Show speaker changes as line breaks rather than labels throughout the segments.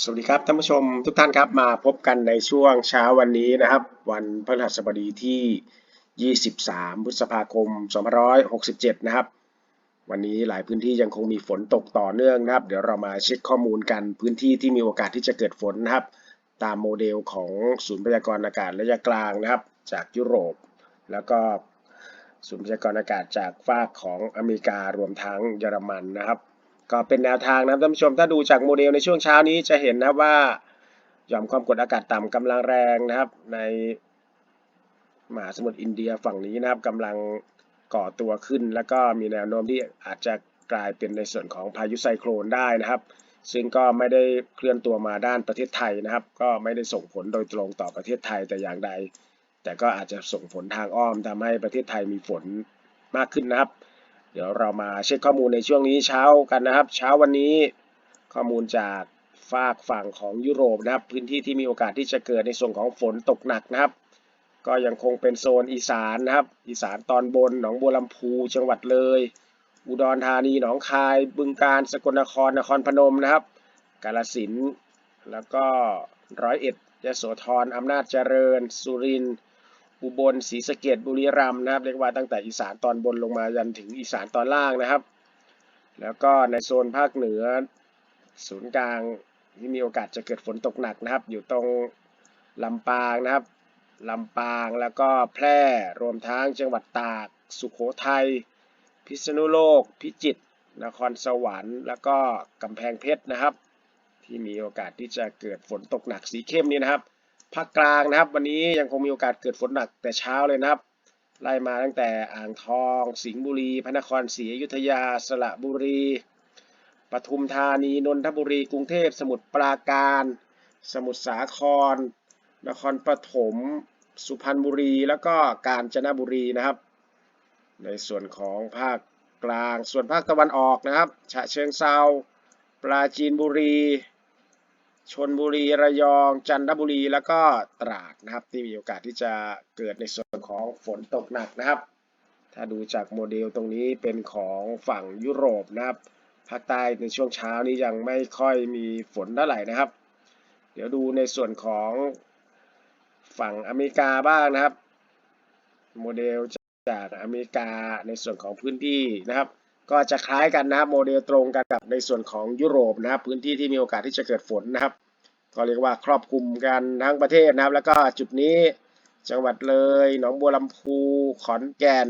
สวัสดีครับท่านผู้ชมทุกท่านครับมาพบกันในช่วงเช้าวันนี้นะครับ วันพฤหัสบดีที่ 23 พฤษภาคม 2567 นะครับ วันนี้หลายพื้นที่ยังคงมีฝนตกต่อเนื่องนะครับ เดี๋ยวเรามาเช็คข้อมูลกันพื้นที่ที่มีโอกาสที่จะเกิดฝนนะครับ ตามโมเดลของศูนย์พยากรณ์อากาศระยะกลางนะครับ จากยุโรป แล้วก็ศูนย์พยากรณ์อากาศจากฝากของอเมริการวมทั้งเยอรมันนะครับ ก็เป็นแนวทางนะครับท่านผู้ชมถ้าดูจากโมเดลในช่วงเช้านี้จะเห็นนะว่าหย่อมความกดอากาศต่ำกำลังแรงนะครับ ในมหาสมุทรอินเดียฝั่งนี้นะครับกำลังก่อตัวขึ้น แล้วก็มีแนวโน้มที่อาจจะกลายเป็นในส่วนของพายุไซโครนได้นะครับ ซึ่งก็ไม่ได้เคลื่อนตัวมาด้านประเทศไทยนะครับ ก็ไม่ได้ส่งผลโดยตรงต่อประเทศไทยแต่อย่างใด แต่ก็อาจจะส่งผลทางอ้อมทำให้ประเทศไทยมีฝนมากขึ้นนะครับ เดี๋ยวเรามาเช็คข้อมูลในช่วงนี้เช้ากันนะครับ เช้าวันนี้ข้อมูลจากฝากฝั่งของยุโรปนะครับ พื้นที่ที่มีโอกาสที่จะเกิดในส่วนของฝนตกหนักนะครับ ก็ยังคงเป็นโซนอีสานนะครับ อีสานตอนบนหนองบัวลำพูจังหวัดเลย อุดรธานีหนองคาย บึงกาฬสกลนครนครพนมนะครับ กาฬสินธุ์แล้วก็ร้อยเอ็ดยโสธรอำนาจเจริญ สุรินทร์ อุบลศรีสะเกดบุรีรัมย์นะครับเรียกว่าตั้งแต่อีสานตอนบนลงมายันถึงอีสานตอนล่างนะครับ แล้วก็ในโซนภาคเหนือศูนย์กลางที่มีโอกาสจะเกิดฝนตกหนักนะครับ อยู่ตรงลำปางนะครับลำปางแล้วก็แพร่รวมทั้งจังหวัดตาก สุโขทัยพิษณุโลก พิจิตรนครสวรรค์ แล้วก็กำแพงเพชรนะครับ ที่มีโอกาสที่จะเกิดฝนตกหนักสีเข้มนี้นะครับ ภาคกลางนะครับ วันนี้ยังคงมีโอกาสเกิดฝนหนักแต่เช้าเลยนะครับ ไล่มาตั้งแต่อ่างทอง สิงห์บุรี พระนครศรีอยุธยา สระบุรีปทุมธานี นนทบุรี กรุงเทพ สมุทรปราการ สมุทรสาคร นครปฐม สุพรรณบุรี แล้วก็กาญจนบุรีนะครับ ในส่วนของภาคกลาง ส่วนภาคตะวันออกนะครับ ฉะเชิงเซาปราจีนบุรี ชนบุรีระยองจันทบุรีแล้วก็ตราดนะครับ ที่มีโอกาสที่จะเกิดในส่วนของฝนตกหนักนะครับ ถ้าดูจากโมเดลตรงนี้เป็นของฝั่งยุโรปนะครับภาคใต้ในช่วงเช้านี้ยังไม่ค่อยมีฝนเท่าไหร่นะครับ เดี๋ยวดูในส่วนของฝั่งอเมริกาบ้างนะครับ โมเดลจากอเมริกาในส่วนของพื้นที่นะครับ ก็จะคล้ายกันนะครับโมเดลตรงกันกับในส่วนของยุโรปนะครับ พื้นที่ที่มีโอกาสที่จะเกิดฝนนะครับ ก็เรียกว่าครอบคลุมกันทั้งประเทศนะครับ แล้วก็จุดนี้จังหวัดเลยหนองบัวลำพูขอนแก่น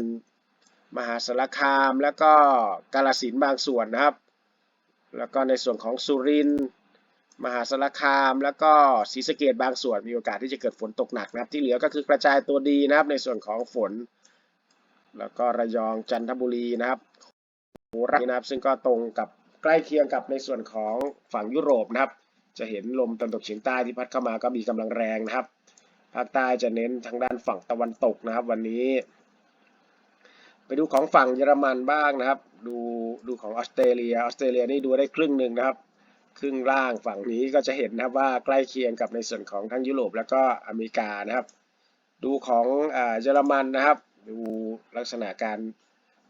มหาสารคาม แล้วก็กาฬสินบางส่วนนะครับ แล้วก็ในส่วนของสุรินทร์มหาสารคาม แล้วก็ศรีสะเกดบางส่วนมีโอกาสที่จะเกิดฝนตกหนักนะครับ ที่เหลือก็คือกระจายตัวดีนะครับในส่วนของฝน แล้วก็ระยองจันทบุรีนะครับ ราชนะครับซึ่งก็ตรงกับใกล้เคียงกับในส่วนของฝั่งยุโรปนะครับ จะเห็นลมตะวันตกเฉียงใต้ที่พัดเข้ามาก็มีกำลังแรงนะครับภาคใต้จะเน้นทางด้านฝั่งตะวันตกนะครับ วันนี้ ไปดูของฝั่งเยอรมันบ้างนะครับ ดูดูของออสเตรเลียออสเตรเลียนี่ดูได้ครึ่งหนึ่งนะครับ ครึ่งล่างฝั่งนี้ก็จะเห็นนะครับว่าใกล้เคียงกับในส่วนของทั้งยุโรปแล้วก็อเมริกานะครับ ดูของเยอรมันนะครับ ดูลักษณะการ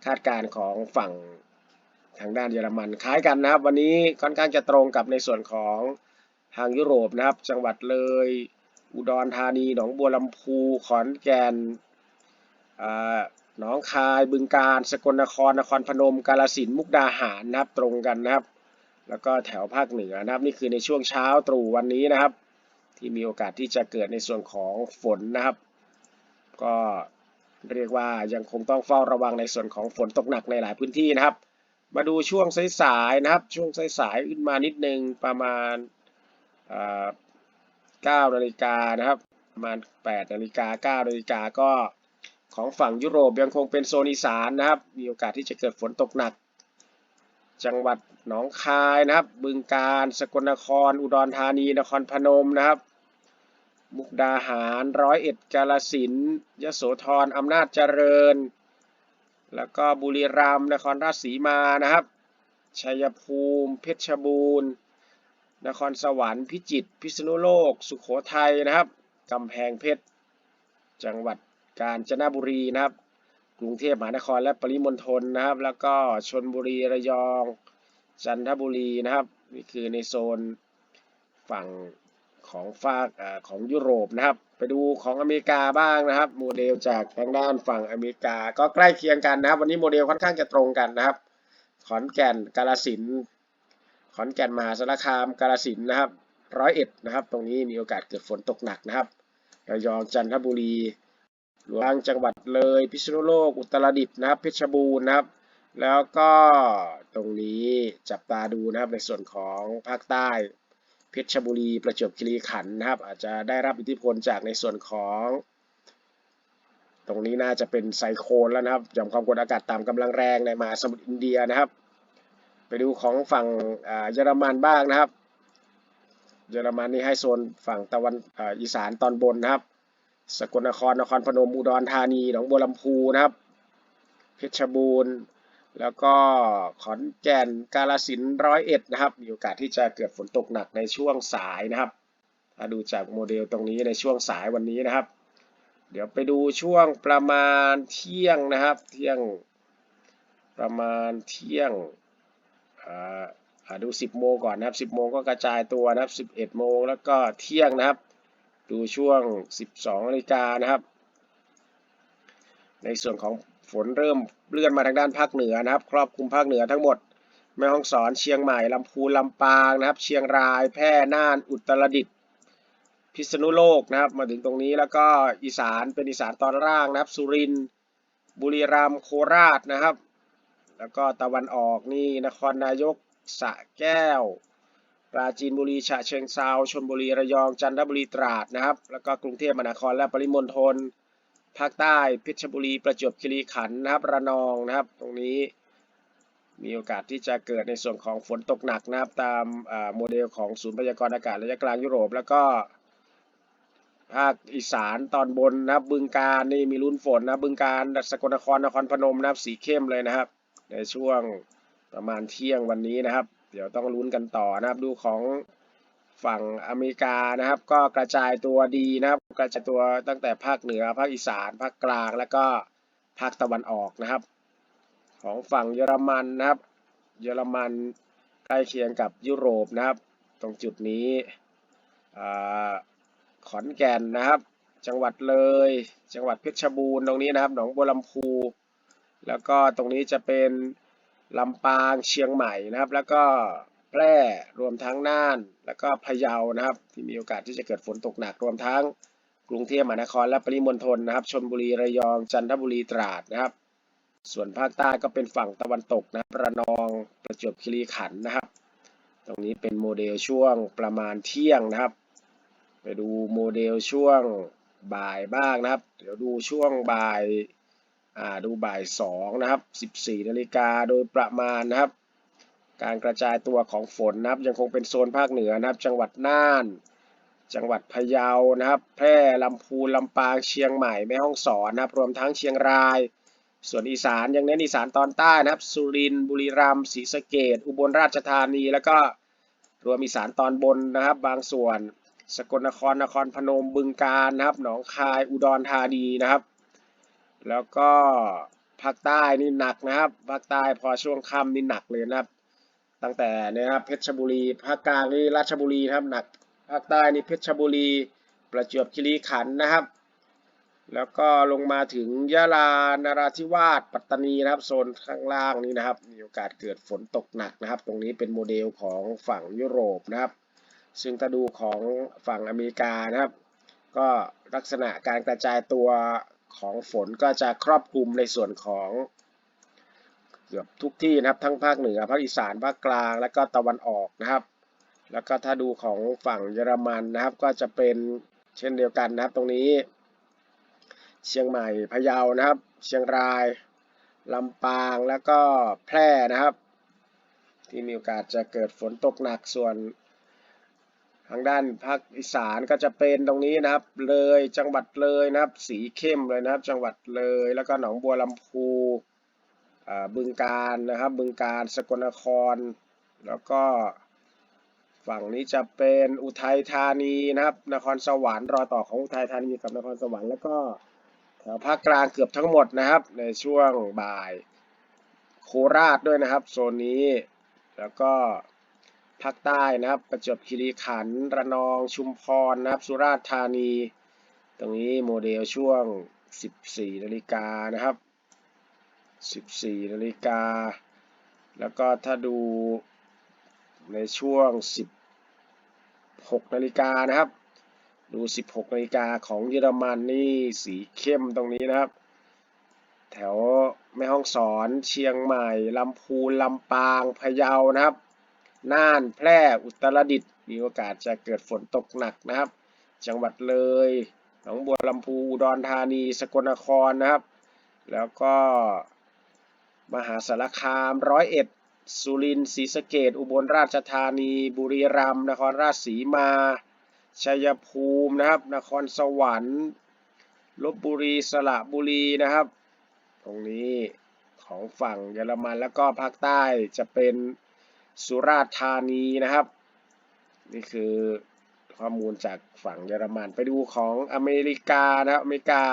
คาดการณ์ของฝั่ง ทางด้านเยอรมันคล้ายกันนะครับ วันนี้ค่อนข้างจะตรงกับในส่วนของทางยุโรปนะครับ จังหวัดเลย อุดรธานีหนองบัวลำพูขอนแก่นอ่าหนองคายบึงกาฬสกลนครนครพนม กาฬสินธุ์มุกดาหารนะครับตรงกันนะครับ แล้วก็แถวภาคเหนือนะครับ นี่คือในช่วงเช้าตรู่วันนี้นะครับ ที่มีโอกาสที่จะเกิดในส่วนของฝนนะครับ ก็เรียกว่ายังคงต้องเฝ้าระวังในส่วนของฝนตกหนักในหลายพื้นที่นะครับ มาดูช่วงสายๆนะครับ ช่วงสายๆขึ้นมานิดนึงประมาณ9นาฬิกานะครับ ประมาณ8นาฬิกา9นาฬิกาก็ของฝั่งยุโรปยังคงเป็นโซนอีสานนะครับ มีโอกาสที่จะเกิดฝนตกหนัก จังหวัดหนองคายนะครับ บึงกาฬสกลนคร อุดรธานี นครพนมนะครับ มุกดาหารร้อยเอ็ดกาฬสินธุ์ยโสธรอำนาจเจริญ แล้วก็บุรีรัมย์นครราชสีมานะครับชัยภูมิ เพชรบูรณ์ นครสวรรค์พิจิตรพิษณุโลก สุขโขทัยนะครับกำแพงเพชรจังหวัดกาญจนบุรีนะครับ กรุงเทพมหานครและปริมณฑลนะครับ แล้วก็ชนบุรีระยอง จันทบุรีนะครับ นี่คือในโซนฝั่ง ของฝากอของยุโรปนะครับ ไปดูของอเมริกาบ้างนะครับ โมเดลจากทางด้านฝั่งอเมริกาก็ใกล้เคียงกันนะครับ วันนี้โมเดลค่อนข้างจะตรงกันนะครับ ขอนแก่นกาลสินขอนแก่นมหาสารคามกาลสินนะครับร้อยเอ็ดนะครับ ตรงนี้มีโอกาสเกิดฝนตกหนักนะครับระยองจันทบุรีหลวงจังหวัดเลย พิษณุโลก อุตรดิตถ์นะครับเพชรบูรณ์นะครับ แล้วก็ตรงนี้จับตาดูนะครับในส่วนของภาคใต้ เพชรบุรีประจวบคีรีขันธ์นะครับ อาจจะได้รับอิทธิพลจากในส่วนของ ตรงนี้น่าจะเป็นไซโคลแล้วนะครับหย่อมความกดอากาศต่ำกำลังแรงในมหาสมุทรอินเดียนะครับ ไปดูของฝั่งเยอรมันบ้างนะครับ เยอรมันนี่ให้โซนฝั่งตะวันอ,อีสานตอนบนนะครับ สกลนครนครพนมอุดรธานีหนองบัวลำพูนะครับ เพชรบูรณ์ แล้วก็ขอนแก่นกาลสินร้อยเอ็ดนะครับ มีโอกาสที่จะเกิดฝนตกหนักในช่วงสายนะครับถ้าดูจากโมเดลตรงนี้ในช่วงสายวันนี้นะครับ เดี๋ยวไปดูช่วงประมาณเที่ยงนะครับ เที่ยงประมาณเที่ยงอ่าอ่าดู 10 โมงก่อนนะครับ 10 โมงก็กระจายตัวนะครับ 11 โมงแล้วก็เที่ยงนะครับ ดูช่วง 12นาฬิกานะครับ ในส่วนของ ฝนเริ่มเลื่อนมาทางด้านภาคเหนือนะครับ ครอบคลุมภาคเหนือทั้งหมดแม่ฮ่องสอนเชียงใหม่ลำพูนลำปางนะครับ เชียงรายแพร่น่านอุตรดิตถ์พิษณุโลกนะครับ มาถึงตรงนี้แล้วก็อีสานเป็นอีสานตอนล่างนะครับ สุรินทร์บุรีรัมย์โคราชนะครับ แล้วก็ตะวันออกนี่นครนายกสระแก้วปราจีนบุรีฉะเชิงเซาชลบุรีระยองจันทบุรีตราดนะครับ แล้วก็กรุงเทพมหานครและปริมณฑล ภาคใต้เพชรบุรีประจวบคีรีขันธ์นะครับระนองนะครับ ตรงนี้มีโอกาสที่จะเกิดในส่วนของฝนตกหนักนะครับ ตามโมเดลของศูนย์พยากรณ์อากาศระยะกลางยุโรป แล้วก็ภาคอีสานตอนบนนะครับบึงการนี่มีลุ้นฝนนะบึงการสกลนครนครพนมนะครับสีเข้มเลยนะครับ ในช่วงประมาณเที่ยงวันนี้นะครับ เดี๋ยวต้องลุ้นกันต่อนะครับดูของ ฝั่งอเมริกานะครับ ก็กระจายตัวดีนะครับ กระจายตัวตั้งแต่ภาคเหนือภาคอีสานภาคกลางแล้วก็ภาคตะวันออกนะครับ ของฝั่งเยอรมันนะครับ เยอรมันใกล้เคียงกับยุโรปนะครับ ตรงจุดนี้ขอนแก่นนะครับ จังหวัดเลย จังหวัดเพชรบูรณ์ตรงนี้นะครับ หนองบัวลำพู แล้วก็ตรงนี้จะเป็นลำปางเชียงใหม่นะครับ แล้วก็ แพร่รวมทั้งน่าน แล้วก็พะเยานะครับ ที่มีโอกาสที่จะเกิดฝนตกหนักรวมทั้งกรุงเทพมหานครและปริมณฑลนะครับชลบุรีระยองจันทบุรีตราดนะครับ ส่วนภาคใต้ก็เป็นฝั่งตะวันตกนะครับระนองประจวบคีรีขันธ์นะครับ ตรงนี้เป็นโมเดลช่วงประมาณเที่ยงนะครับ ไปดูโมเดลช่วงบ่ายบ้างนะครับ เดี๋ยวดูช่วงบ่ายอ่าดูบ่ายสองนะครับ 14นาฬิกาโดยประมาณนะครับ การกระจายตัวของฝนนะครับ ยังคงเป็นโซนภาคเหนือนะครับ จังหวัดน่าน จังหวัดพะเยานะครับ แพร่ลำพูนลำปางเชียงใหม่แม่ฮ่องสอนนะครับ รวมทั้งเชียงราย ส่วนอีสานยังเน้นอีสานตอนใต้นะครับ สุรินทร์บุรีรัมย์ศรีสะเกษอุบลราชธานี แล้วก็รวมอีสานตอนบนนะครับ บางส่วน สกลนครนครพนมบึงกาฬนะครับ หนองคายอุดรธานีนะครับ แล้วก็ภาคใต้นี่หนักนะครับภาคใต้พอช่วงค่ำนี่หนักเลยนะครับ ตั้งแต่เนี่ยนะครับเพชรบุรีภาคกลางนี่ราชบุรีนะครับหนักภาคใต้นี่เพชรบุรี ประจวบคีรีขันธ์นะครับ แล้วก็ลงมาถึงยะลานราธิวาสปัตตานีนะครับโซนข้างล่างนี้นะครับ มีโอกาสเกิดฝนตกหนักนะครับ ตรงนี้เป็นโมเดลของฝั่งยุโรปนะครับ ซึ่งถ้าดูของฝั่งอเมริกานะครับ ก็ลักษณะการกระจายตัวของฝนก็จะครอบคลุมในส่วนของ กือบทุกที่นะครับ ทั้งภาคเหนือภาคอีสานภาคกลาง และก็ตะวันออกนะครับ แล้วก็ถ้าดูของฝั่งเยอรมันนะครับ ก็จะเป็นเช่นเดียวกันนะครับ ตรงนี้ เชียงใหม่พะเยานะครับ เชียงรายลำปางแล้วก็แพร่นะครับ ที่มีโอกาสจะเกิดฝนตกหนักส่วน ทางด้านภาคอีสานก็จะเป็นตรงนี้นะครับ เลยจังหวัดเลยนะครับ สีเข้มเลยนะครับ จังหวัดเลยแล้วก็หนองบัวลำพู บึงการนะครับ บึงการสกลนคร แล้วก็ฝั่งนี้จะเป็นอุทัยธานีนะครับ นครสวรรค์รอยต่อของอุทัยธานีกับนครสวรรค์แล้วก็แถวภาคกลางเกือบทั้งหมดนะครับ ในช่วงบ่ายโคราชด้วยนะครับ โซนนี้ แล้วก็ภาคใต้นะครับ ประจวบคีรีขันธ์ระนองชุมพรนะครับ สุราษฎร์ธานี ตรงนี้โมเดลช่วง 14นาฬิกานะครับ 14นาฬิกา แล้วก็ถ้าดูในช่วง 16นาฬิกานะครับ ดู 16นาฬิกาของเยอรมันนี่สีเข้มตรงนี้นะครับ แถวแม่ฮ่องสอนเชียงใหม่ลำพูนลำปางพะเยานะครับน่านแพร่อุตรดิตถ์มีโอกาสจะเกิดฝนตกหนักนะครับ จังหวัดเลยหนองบัวลำพูอุดรธานีสกลนครนะครับ แล้วก็ มหาสารคามร้อยเอ็ดสุรินทร์ศรีสะเกษอุบลราชธานี บุรีรัมย์นครราชสีมา ชัยภูมินะครับ นครสวรรค์ลบบุรีสระบุรีนะครับ ตรงนี้ของฝั่งเยอรมันแล้วก็ภาคใต้จะเป็นสุราษฎร์ธานีนะครับ นี่คือข้อมูลจากฝั่งเยอรมันไปดูของอเมริกานะครับอเมริกา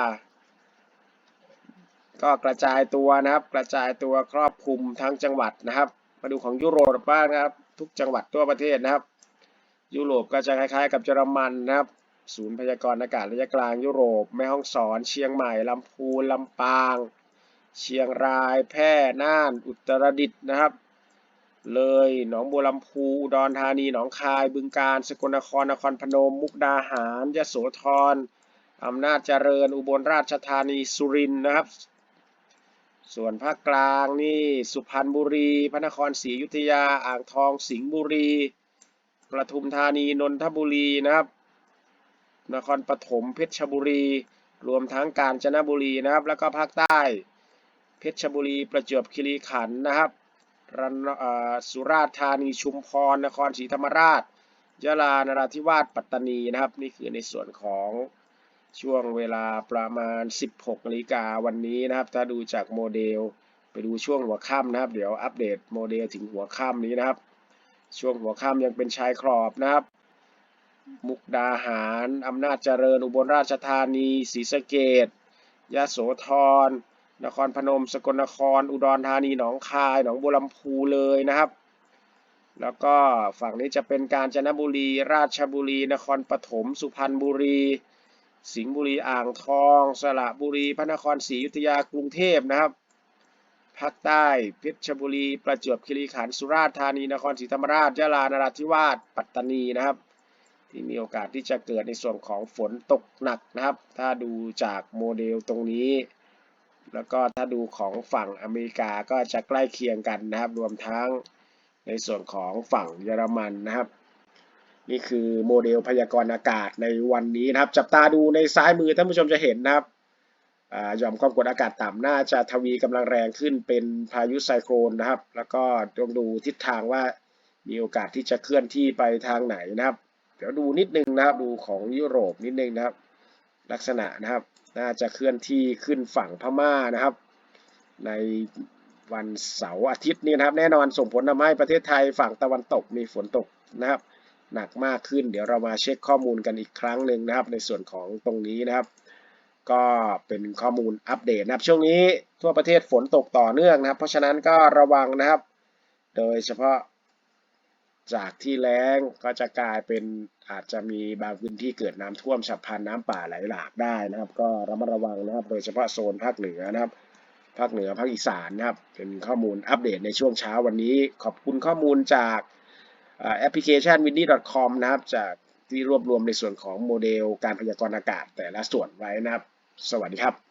ก็กระจายตัวนะครับ กระจายตัวครอบคลุมทั้งจังหวัดนะครับ มาดูของยุโรปบ้างนะครับ ทุกจังหวัดทั่วประเทศนะครับ ยุโรปก็จะคล้ายๆ กับเยอรมันนะครับ ศูนย์พยากรณ์อากาศระยะกลางยุโรปแม่ฮ่องสอน เชียงใหม่ลำพูนลำปาง เชียงราย แพร่น่าน อุตรดิตถ์นะครับ เลยหนองบัวลำพูอุดรธานีหนองคาย บึงกาฬสกลนครนครพนม มุกดาหารยโสธรอำนาจเจริญอุบลราชธานีสุรินทร์นะครับ ส่วนภาคกลางนี่สุพรรณบุรี พระนครศรีอยุธยา อ่างทอง สิงห์บุรีปทุมธานี นนทบุรีนะครับ นครปฐม เพชรบุรี รวมทั้งกาญจนบุรีนะครับ แล้วก็ภาคใต้ เพชรบุรี ประจวบคีรีขันธ์นะครับรสุราษฎร์ธานี ชุมพร นครศรีธรรมราช ยะลา นราธิวาส ปัตตานีนะครับ นี่คือในส่วนของ ช่วงเวลาประมาณ 16นาฬิกาวันนี้นะครับ ถ้าดูจากโมเดล ไปดูช่วงหัวค่ำนะครับ เดี๋ยวอัปเดตโมเดลถึงหัวค่ำนี้นะครับ ช่วงหัวค่ำยังเป็นชายขอบนะครับ มุกดาหาร อำนาจเจริญ อุบลราชธานีศรีสะเกษยะโสธร นครพนม สกลนคร อุดรธานี หนองคาย หนองบัวลำพูเลยนะครับ แล้วก็ฝั่งนี้จะเป็นกาญจนบุรี ราชบุรี นครปฐม สุพรรณบุรี สิงห์บุรีอ่างทอง สระบุรี พระนครศรีอยุธยากรุงเทพนะครับภาคใต้เพชรบุรี ประจวบคีรีขันธ์สุราษฎร์ธานีนครศรีธรรมราชยะลานราธิวาสปัตตานีนะครับ ที่มีโอกาสที่จะเกิดในส่วนของฝนตกหนักนะครับ ถ้าดูจากโมเดลตรงนี้ แล้วก็ถ้าดูของฝั่งอเมริกาก็จะใกล้เคียงกันนะครับ รวมทั้งในส่วนของฝั่งเยอรมันนะครับ นี่คือโมเดลพยากรณ์อากาศในวันนี้นะครับ จับตาดูในซ้ายมือท่านผู้ชมจะเห็นนะครับหย่อมความกดอากาศต่ำน่าจะทวีกำลังแรงขึ้นเป็นพายุไซโครนนะครับ แล้วก็ต้องดูทิศทางว่ามีโอกาสที่จะเคลื่อนที่ไปทางไหนนะครับ เดี๋ยวดูนิดนึงนะครับดูของยุโรปนิดนึงนะครับ ลักษณะนะครับน่าจะเคลื่อนที่ขึ้นฝั่งพม่านะครับ ในวันเสาร์อาทิตย์นี้นะครับ แน่นอนส่งผลทำให้ประเทศไทยฝั่งตะวันตกมีฝนตกนะครับ หนักมากขึ้น เดี๋ยวเรามาเช็คข้อมูลกันอีกครั้งหนึ่งนะครับ ในส่วนของตรงนี้นะครับ ก็เป็นข้อมูลอัปเดตนะครับ ช่วงนี้ทั่วประเทศฝนตกต่อเนื่องนะครับ เพราะฉะนั้นก็ระวังนะครับ โดยเฉพาะจากที่แล้งก็จะกลายเป็นอาจจะมีบางพื้นที่เกิดน้ำท่วมฉับพลันน้ำป่าไหลหลากได้นะครับ ก็ระมัดระวังนะครับ โดยเฉพาะโซนภาคเหนือนะครับภาคเหนือภาคอีสานนะครับ เป็นข้อมูลอัปเดตในช่วงเช้าวันนี้ ขอบคุณข้อมูลจาก แอปพลิเคชัน w i n d y c o m นะครับจากที่รวบรวมในส่วนของโมเดลการพยากรณ์อากาศแต่ละส่วนไว้นะครับ สวัสดีครับ